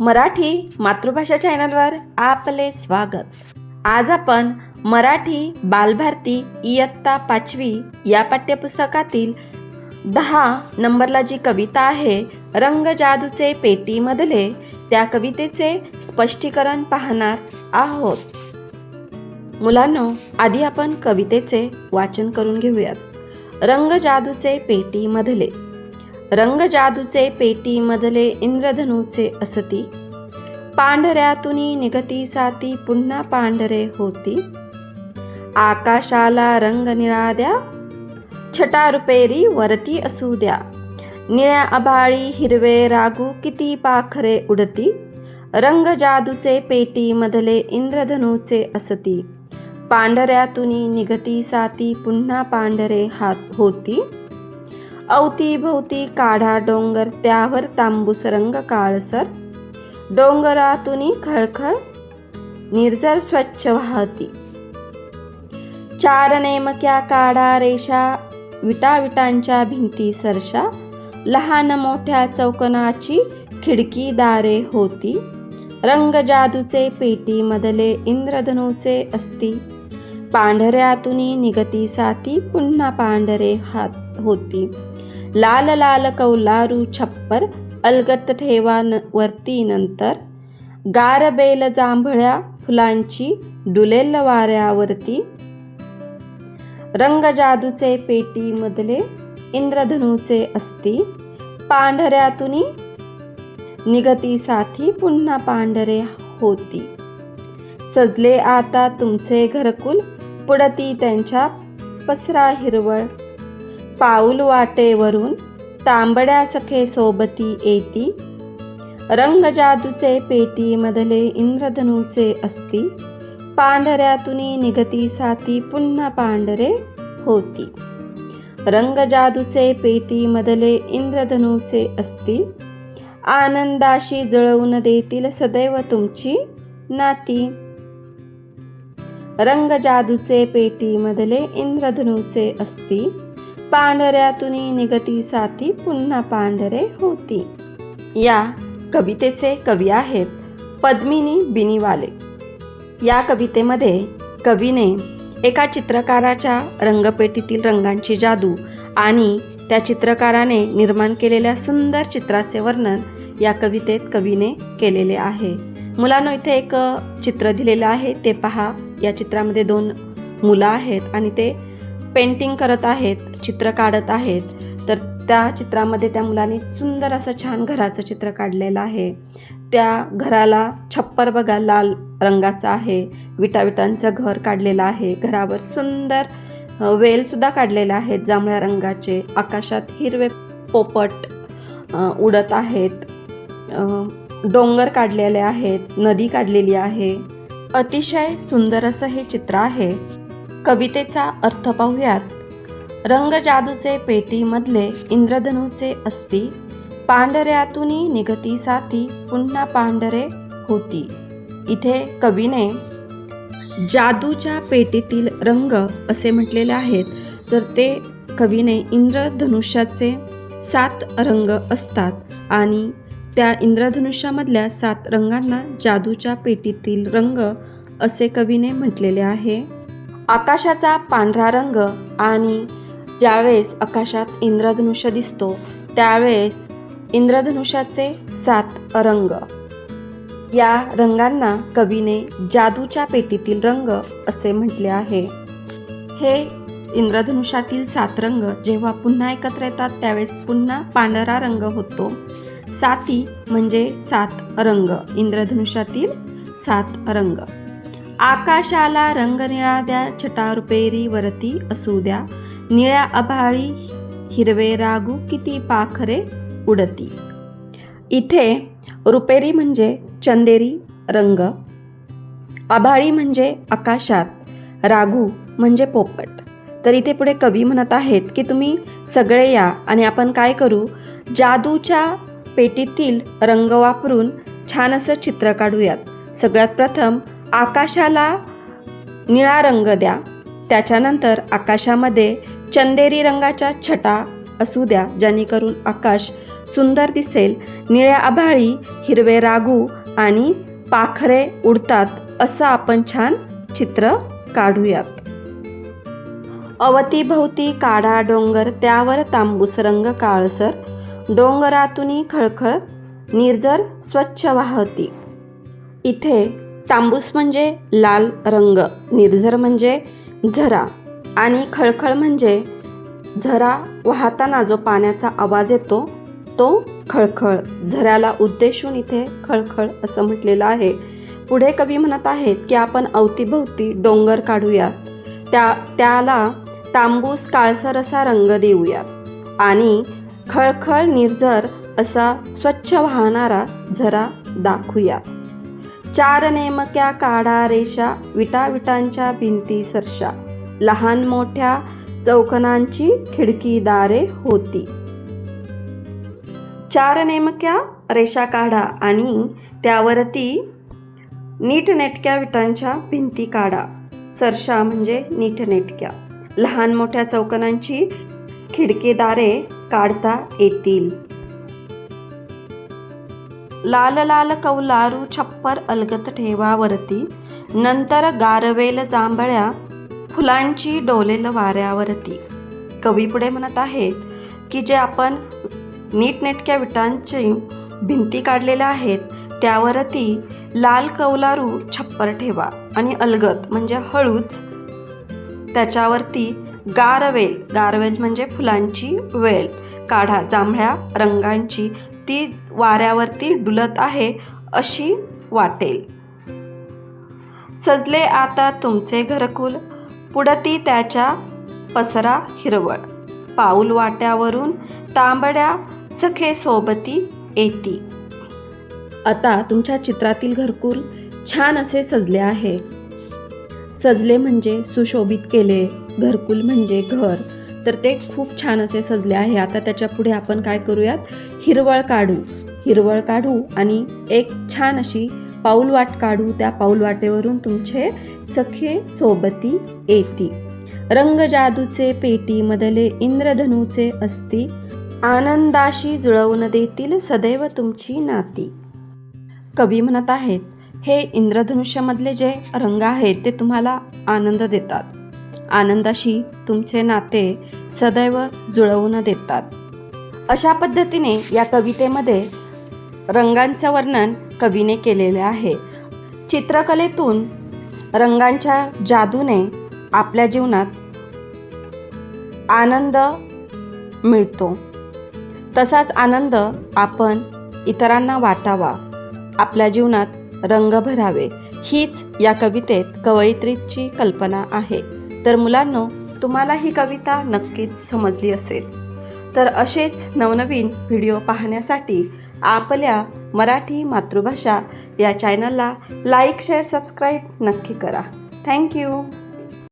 मराठी मातृभाषा चॅनलवर आपले स्वागत. आज आपण मराठी बालभारती इयत्ता पाचवी या पाठ्यपुस्तकातील दहा नंबरला जी कविता आहे रंग जादूचे पेटीमधले त्या कवितेचे स्पष्टीकरण पाहणार आहोत. मुलांनो आधी आपण कवितेचे वाचन करून घेऊयात. रंग जादूचे पेटीमधले. रंग जादूचे पेटीमधले इंद्रधनूचे असती. पांढऱ्यातून निगती साती पुन्हा पांढरे होती. आकाशाला रंग निळा द्या छटा रुपेरी वरती असू द्या. निळ्या आभाळी हिरवे रागू किती पाखरे उडती. रंग जादूचे पेटीमधले इंद्रधनूचे असती. पांढऱ्यातून निगती साती पुन्हा पांढरे हात होती. अवतीभोवती काढा डोंगर त्यावर तांबूस रंग काळसर. डोंगरातून खळखळ निर्जर स्वच्छ वाहती. चार नेमक्या काढा रेषा विटाविटांच्या भिंती सरशा. लहान मोठ्या चौकनाची खिडकी दारे होती. रंग जादूचे पेटीमधले इंद्रधनूचे असती. पांढऱ्यातून निगती साथी पुन्हा पांढरे हात होती. लाल लाल कौलारू छप्पर अलगत ठेवा न वरती नंतर. गारबेल जांभळ्या फुलांची डुलेल वाऱ्यावरती. रंग जादूचे पेटीमधले इंद्रधनूचे असती पांढऱ्यातून निगती साथी पुन्हा पांढरे होती. सजले आता तुमचे घरकुल पुडती त्यांच्या पसरा हिरवळ. पाऊल वाटेवरून तांबड्या सखे सोबती येती. रंग जादूचे पेटीमधले इंद्रधनूचे असती. पांढऱ्यातून निगती साती पुन्हा पांढरे होती. रंग जादूचे पेटीमधले इंद्रधनूचे असती. आनंदाशी जळवून देतील सदैव तुमची नाती. रंग जादूचे पेटीमधले इंद्रधनुचे असती. पांढऱ्यातून निगती साथी पुन्हा पांढरे होती. या कवितेचे कवी आहेत पद्मिनी बिनीवाले. या कवितेमध्ये कवीने एका चित्रकाराच्या रंगपेटीतील रंगांची जादू आणि त्या चित्रकाराने निर्माण केलेल्या सुंदर चित्राचे वर्णन या कवितेत कवीने केलेले आहे. मुलांना इथे एक चित्र दिलेलं आहे. ते पहा. या चित्रामध्ये दोन मुलं आहेत आणि ते पेंटिंग करत आहेत चित्र काढत आहेत. तर त्या चित्रामध्ये त्या मुलांनी सुंदर असं छान घराचं चित्र काढलेलं आहे. त्या घराला छप्पर बघा लाल रंगाचं आहे. विटाविटांचं घर काढलेलं आहे. घरावर सुंदर वेलसुद्धा काढलेले आहेत जांभळ्या रंगाचे. आकाशात हिरवे पोपट उडत आहेत. डोंगर काढलेले आहेत. नदी काढलेली आहे. अतिशय सुंदर असं हे चित्र आहे. कवितेचा अर्थ पाहूयात. रंग जादूचे पेटीमधले इंद्रधनूचे असती पांढऱ्यातून निगती साथी पुन्हा पांढरे होती. इथे कवीने जादूच्या पेटीतील रंग असे म्हटलेले आहेत तर ते कवीने इंद्रधनुष्याचे सात रंग असतात आणि त्या इंद्रधनुष्यामधल्या सात रंगांना जादूच्या पेटीतील रंग असे कवीने म्हटलेले आहे. आकाशाचा पांढरा रंग आणि ज्यावेळेस आकाशात इंद्रधनुष्य दिसतो त्यावेळेस इंद्रधनुष्याचे सात रंग. या रंगांना कवीने जादूच्या पेटीतील रंग असे म्हटले आहे. हे इंद्रधनुष्यातील सात रंग जेव्हा पुन्हा एकत्र येतात त्यावेळेस पुन्हा पांढरा रंग होतो. साती म्हणजे सात रंग. इंद्रधनुष्यातील सात रंग. आकाशाला रंग निळा द्या छटा रुपेरी वरती असू द्या. निळ्या अभाळी हिरवे रागू किती पाखरे उडती. इथे रुपेरी म्हणजे चंदेरी रंग. आभाळी म्हणजे आकाशात रागू म्हणजे पोपट. तर इथे पुढे कवी म्हणत आहेत की तुम्ही सगळे या आणि आपण काय करू? जादूच्या पेटीतील रंग वापरून छान असं चित्र काढूयात. सगळ्यात प्रथम आकाशाला निळा रंग द्या. त्याच्यानंतर आकाशामध्ये चंदेरी रंगाच्या छटा असू द्या जेणेकरून आकाश सुंदर दिसेल. निळ्या आभाळी हिरवे रागू आणि पाखरे उडतात असं आपण छान चित्र काढूयात. अवतीभोवती काढा डोंगर त्यावर तांबूस रंग काळसर डोंगरातूनही खळखळ निर्जर स्वच्छ वाहती. इथे तांबूस म्हणजे लाल रंग निर्झर म्हणजे झरा आणि खळखळ म्हणजे झरा वाहताना जो पाण्याचा आवाज येतो तो खळखळ. झऱ्याला उद्देशून इथे खळखळ असं म्हटलेलं आहे. पुढे कवी म्हणत आहेत की आपण अवतीभोवती डोंगर काढूयात. त्या त्याला तांबूस काळसर असा रंग देऊयात. आणि खळखळ निर्जर असा स्वच्छ वाहणारा झरा दाखवूया. चार नेमक्या काढा रेषा विटा विटांच्या भिंती सरशा. लहान मोठ्या चौकनांची खिडकी दारे होती. चार नेमक्या रेषा काढा आणि त्यावरती नीटनेटक्या विटांच्या भिंती काढा. सरशा म्हणजे नीटनेटक्या लहान मोठ्या चौकनांची खिडकीदारे काढता येतील. लाल लाल कौलारू छप्पर अलगत ठेवावरती नंतर गारवेल जांभळ्या फुलांची डोलेल वाऱ्यावरती. कवी पुढे म्हणत आहेत की जे आपण नीटनेटक्या विटांची भिंती काढलेल्या आहेत त्यावरती लाल कौलारू छप्पर ठेवा आणि अलगत म्हणजे हळूच त्याच्यावरती गारवेल गारवेल म्हणजे फुलांची वेल. काढा जांभळ्या रंगांची. ती वाऱ्यावरती डुलत आहे अशी वाटेल. सजले आता तुमचे घरकुल. पुढती त्याच्या पसरा हिरवळ. पाऊल वाट्यावरून तांबड्या सखे सोबती येती. आता तुमच्या चित्रातील घरकुल छान असे सजले आहे. सजले म्हणजे सुशोभित केले. घरकुल म्हणजे घर. तर ते खूप छान असे सजले आहे. आता त्याच्या पुढे आपण काय करूयात? हिरवळ काढू. हिरवळ काढू आणि एक छान अशी पाऊलवाट काढू. त्या पाऊलवाटेवरून तुमचे सखे सोबती येती. रंग जादूचे पेटी मदले इंद्रधनूचे असती. आनंदाशी जुळवून देतील सदैव तुमची नाती. कवी म्हणत आहेत हे इंद्रधनुष्यामधले जे रंग आहेत ते तुम्हाला आनंद देतात. आनंदाशी तुमचे नाते सदैव जुळवून देतात. अशा पद्धतीने या कवितेमध्ये रंगांचं वर्णन कवीने केलेले आहे. चित्रकलेतून रंगांच्या जादूने आपल्या जीवनात आनंद मिळतो. तसाच आनंद आपण इतरांना वाटावा. आपल्या जीवनात रंग भरावे. हीच या कवितेत कवयित्रीची कल्पना आहे. तर मुलांनो तुम्हाला ही कविता नक्कीच समजली असेल. तर असेच नवनवीन व्हिडिओ पाहण्यासाठी आपल्या मराठी मातृभाषा या चॅनलला लाईक शेअर सबस्क्राईब नक्की करा. थँक्यू